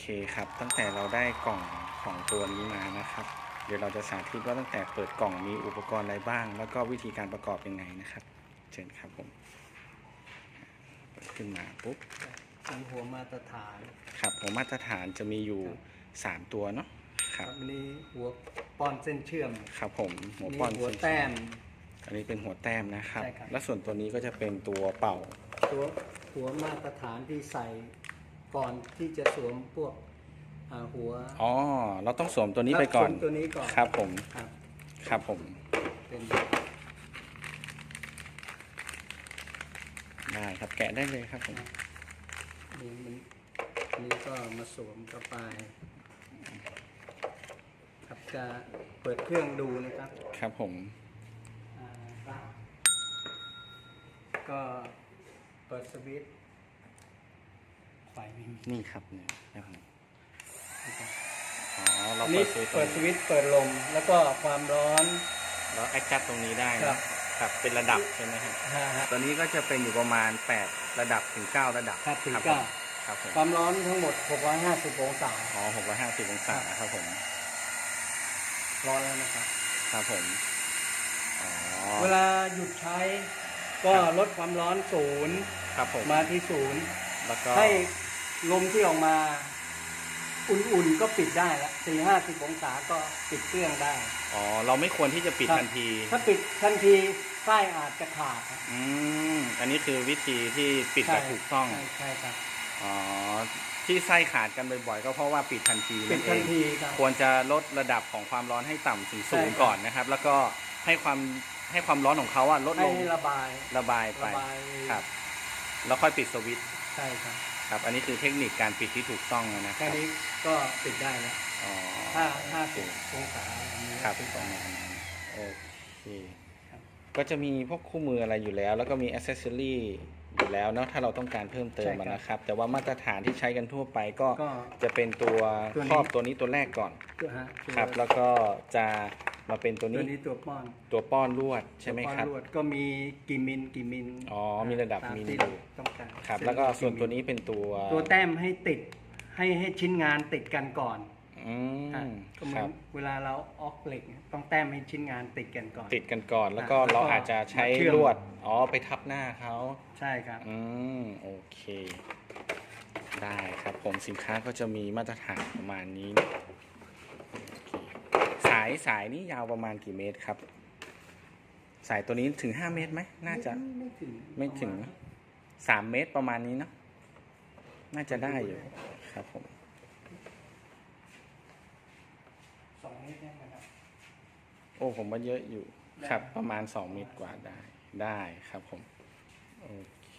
เคครับ ตั้งแต่เราได้กล่องของตัวนี้มานะครับ เดี๋ยวเราจะสาธิตว่าตั้งแต่เปิดกล่องมีอุปกรณ์อะไรบ้าง แล้วก็วิธีการประกอบยังไงนะครับ เชิญครับผมเปิดขึ้นมาปุ๊บเป็นหัวมาตรฐาน ครับหัวมาตรฐานจะมีอยู่ 3 ตัวเนาะคครัรับบอันนี้หัวป้อนเส้นเชื่อมครับผมหัวนี่ป้อนหัวเส้นแต้ม อันนี้เป็นหัวแต้มนะครับใช่ครับ และส่วนตัวนี้ก็จะเป็นตัวเป่า ตัวหัวมาตรฐานที่ใส่ ก่อนที่จะสวมพวกอ่าหัวอ๋อ เราต้องสวมตัวนี้ไปก่อนสวมตัวนี้ก่อนครับผม ครับครับผม เป็นได้ครับ แกะได้เลยครับผม นี่มันนี่ก็มาสวมเข้าไปครับจะเปิดเครื่องดูนะครับ ครับผม อ่าครับก็เปิดสวิตช์ ไฟไม่มีนี่ครับเนี่ยนะครับนะครับอ๋อเราอันเปินี้ดสวิตช์ตรเปิงดสนี้วิตช์เปิดลม แล้วก็ความร้อนแล้วแอดจัดตรงนี้ได้ครันะบครับเป็นระดับใช่ไหมครับฮะฮะ ตัวนี้ก็จะเป็นอยู่ประมาณ 8 ระดับถึง 9 ระดับครับถึงผมเก้า ครับผมความร้อนทั้งหมด 650 องศา อ๋อ650องศาครับผมร้อนแล้วนะครับ ครับผมอ๋อเวลาหยุดใช้ก็ครับลดความร้อนศูนย์ครับผมมาที่ศูนย์แล้วก็ให้ ลมที่ออกมาอุ่นๆก็ปิดได้ละ4 50องศาก็ปิดเครื่องได้ อ๋อ เราไม่ควรที่จะปิดครับ ทันที ถ้าปิดทันทีไส้อาจจะขาดครับอืม อันนี้คือวิธีที่ปิดแบบถูกต้อง ใช่ใช่ครับ อ๋อ ที่ไส้ขาดกันบ่อยๆ ก็เพราะว่าปิดทันทีปินั่ดนเอทันง ทีครับ ควรจะลดระดับของความร้อนให้ต่ำถึงศูนย์ใช่ครับ ก่อนนะครับ แล้วก็ให้ความให้ความร้อนของเขาอะลดให้ลงระบายระบายไประบายครับ แล้วค่อยปิดสวิตช์ใช่ครับ ครับ อันนี้คือเทคนิคการปิดที่ถูกต้องนะคแค่รับนี้ก็ปิดได้แล้วอ๋อถ้าโอห้าเคสิบองศาอันนี้ครับปิดประได้มาณนั้นโอเคครับ ก็จะมีพวกคู่มืออะไรอยู่แล้ว แล้วก็มีอ c เซสซอรี่อยู่แล้วเนาะถ้าเราต้องการเพิ่มเติมอะนะครับ แต่ว่ามาตรฐานที่ใช้กันทั่วไปก็ก็ จะเป็นตัวตัวนี้ ครอบตัวนี้ตัวแรกก่อน ตัวฮะตัว ครับ แล้วก็จะ มาเป็นตัวตัวนี้นี้ตัวป้อนตัวป้อนลวดใช่ไหมตัวป้อนครับลวดก็มีกี่มิลกี่มิลอ๋อมีระดับตามิล ที่อยู่ต้องการครับเส้นแล้วก็กี่ส่วนตัวมิลนี้เป็นตัวตัวแต้มให้ติดให้ให้ชิ้นงานติดกันก่อนอือะมก็เหมืคอรันบเวลาเราออกเหล็กเนี่ยต้องแต้มให้ชิ้นงานติดกันก่อน ติดกันก่อนแล้วก็อะแล้วก็เราอาจจะใช้มาเชื่อม ลวดอ๋อไปทับหน้าเขา ใช่ครับ อืม โอเค ได้ครับผมสินค้าก็จะมีมาตรฐานประมาณนี้โอเคสายสายนี้ยาวประมาณกี่เมตรครับ สายตัวนี้ถึง5เมตรไหมน่าจะไม่ถึงไม่ถึงประาณนะสามเมตรประมาณนี้เนาะน่าจะได้อยู่ครับผมสองเมตรได้ไหมครับโอ้ผมว่าเยอะอยู่ได้ครับ ประมาณ2เมตรกว่าได้ได้ครับผม โอเค